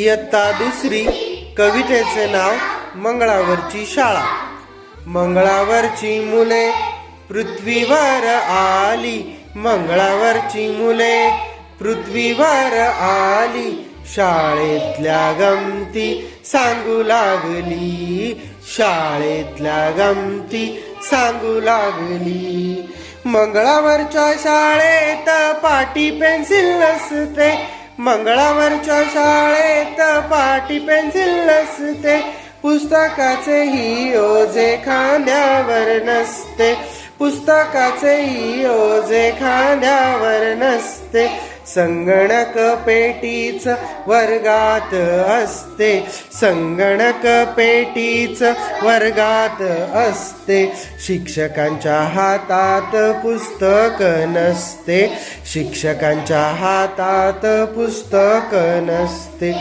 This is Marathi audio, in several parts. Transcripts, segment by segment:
इयत्ता दुसरी कवितेचे नाव मंगळावरची शाळा. मंगळावरची मुले पृथ्वीवर आली. मंगळावरची मुले पृथ्वीवर आली. शाळेतल्या गमती सांगू लागली. शाळेतल्या गमती सांगू लागली. मंगळावरच्या शाळेत पाटी पेन्सिल नसते. मंगळावरच्या शाळेत पाटी पेन्सिल नसते पुस्तकाचेही ओझे खांद्यावर नसते पुस्तकाचेही ओझे खांद्यावर नसते. संगणक पेटीच वर्गात असते. संगणक पेटीच वर्गात असते. शिक्षकांच्या हातात पुस्तक नसते. शिक्षकांच्या हातात पुस्तक नसते.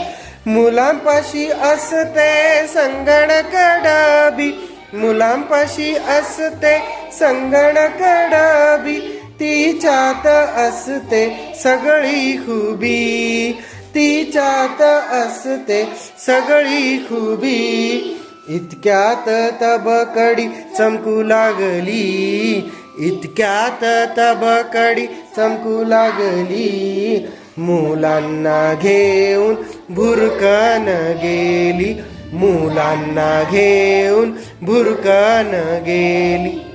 मुलांपाशी असते संगणक डबी. मुलांपाशी असते संगणक डबी. तिच्यात असते सगळी खुबी. तिच्यात असते सगळी खुबी. इतक्यात तबकडी चमकू लागली. इतक्यात तबकडी चमकू लागली. मुलांना घेऊन भुरकन गेली. मुलांना घेऊन भुरकन गेली.